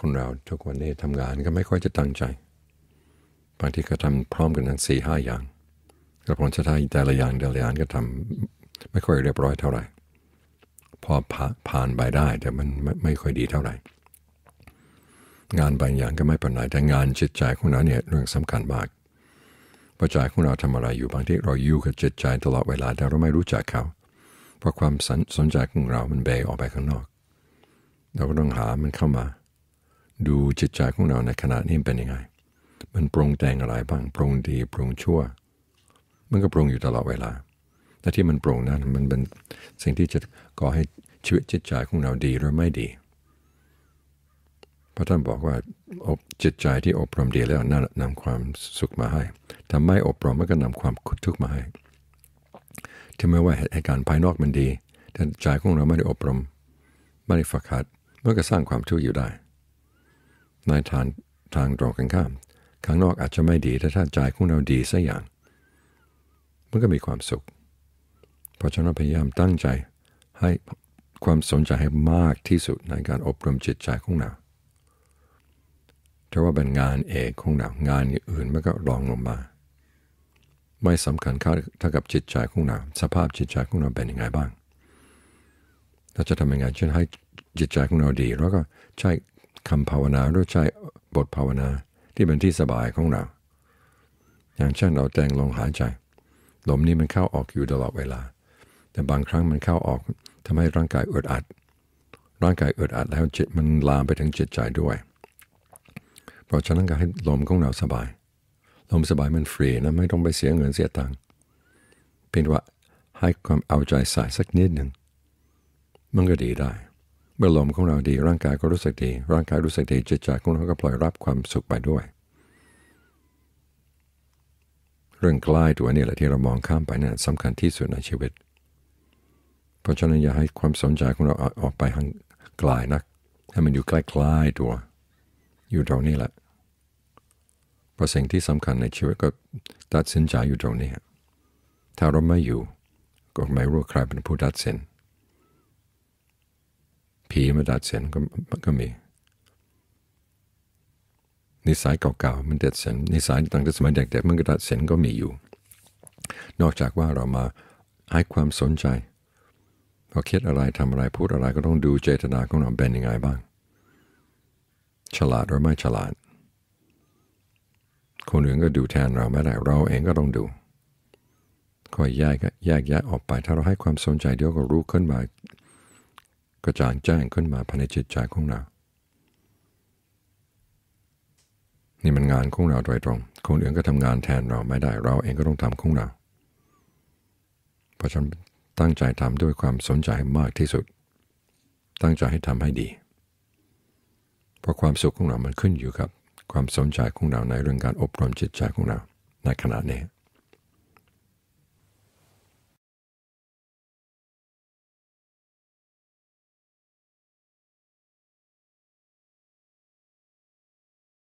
คนเราทุกวันนี้ทำงานก็ไม่ค่อยจะตั้งใจ บางทีก็ทำพร้อมกันทั้งสี่ห้าอย่างแล้วผลสุดท้ายแต่ละอย่างแต่ละอย่างก็ทำไม่ค่อยเรียบร้อยเท่าไหร่ พอผ่านไปได้ แต่มันไม่ไม่ค่อยดีเท่าไหร่ งานบางอย่างก็ไม่เป็นไรแต่งานจิตใจของเราเนี่ยเรื่องสำคัญมากพระใจของเราทำอะไรอยู่บางที่เราอยู่กับจิตใจตลอดเวลาแต่เราไม่รู้จักเขา เพราะความสนใจของเรามันเบยออกไปข้างนอก เราก็ต้องหามันเข้ามา ดูจิตใจของเราในขณะนี้เป็นยังไง มันปรุงแต่งอะไรบ้าง ปรุงดี ปรุงชั่ว มันก็ปรุงอยู่ตลอดเวลา แต่ที่มันปรุงนั้นมันเป็นสิ่งที่จะก่อให้ชีวิตจิตใจของเราดีหรือไม่ดีพระท่านบอกว่าอบจิตใจที่อบรมดีแล้วนั่นนำความสุขมาให้ถ้าไม่อบรมมันก็นำความทุกข์มาให้ถึงแม้ว่าเหตุการณ์ภายนอกมันดี แต่ใจของเราไม่ได้อบรม ไม่ได้ฝึกหัดมันก็สร้างความทุกข์อยู่ได้ ในทางทางตรงกันข้าม ข้างนอกอาจจะไม่ดีแต่ถ้าใจของเราดีสักอย่าง มันก็มีความสุข เพราะฉะนั้นพยายามตั้งใจให้ความสนใจให้มากที่สุดในการอบรมจิตใจของเราถ้าว่าเป็นงานเอกของเรางานอื่นมันก็รองลงมา ไม่สำคัญเท่ากับจิตใจของเราสภาพจิตใจของเราเป็นยังไงบ้างเราจะทำยังไงเช่นให้จิตใจของเราดี แล้วก็ใช้ คำภาวนาหรือใช้บทภาวนาที่เป็นที่สบายของเรา อย่างเช่นเราแต่งลงหายใจ ลมนี้มันเข้าออกอยู่ตลอดเวลา แต่บางครั้งมันเข้าออกทำให้ร่างกายอึดอัด ร่างกายอึดอัดแล้วจิตมันลามไปถึงจิตใจด้วย เพราะฉะนั้นก็ให้ลมของเราสบาย ลมสบายมันฟรีนะไม่ต้องไปเสียเงินเสียตังค์เพียงว่าให้ความเอาใจใส่สักนิดหนึ่งมันก็ดีได้ เมื่อลมของเราดีร่างกายก็รู้สึกดี ร่างกายรู้สึกดีจิตใจของเราก็ปล่อยรับความสุขไปด้วย เรื่องใกล้ตัวนี้แหละที่เรามองข้ามไปนะั่นสำคัญที่สุดในชีวิต เพราะฉะนั้นอย่าให้ความสนใจของเราออกไปทางไกลนัก ให้มันอยู่ใกล้ๆตัว อยู่ตรงนี้แหละเพราะสิ่งที่สำคัญในชีวิตก็ตัดสินใจอยู่ตรงนี้ถ้าเราไม่อยู่ ก็ไม่รู้ใครเป็นผู้ตัดสิน ผีมาตัดสินก็ก็มีนิสัยเก่าๆ มันตัดสินนิสัยตั้งแต่สมัยเด็กๆมันก็ตัดสินก็มีอยู่ นอกจากว่าเรามาให้ความสนใจพอคิดอะไรทำอะไรพูดอะไรก็ต้องดูเจตนาของเราเป็นยังไงบ้าง ฉลาดหรือไม่ฉลาด คนอื่นก็ดูแทนเราไม่ได้เราเองก็ต้องดูคอยแยกแยกแยะออกไป ถ้าเราให้ความสนใจเดียวก็รู้ขึ้นมา ก็จางแจ้งขึ้นมาภายในจิตใจของเรา นี่มันงานของเราโดยตรง คนอื่นก็ทำงานแทนเราไม่ได้ เราเองก็ต้องทำของเรา เพราะฉะนั้นตั้งใจทำด้วยความสนใจมากที่สุด ตั้งใจให้ทำให้ดี เพราะความสุขของเรา มันขึ้นอยู่กับความสนใจของเราในเรื่องการอบรมจิตใจของเราในขณะนี้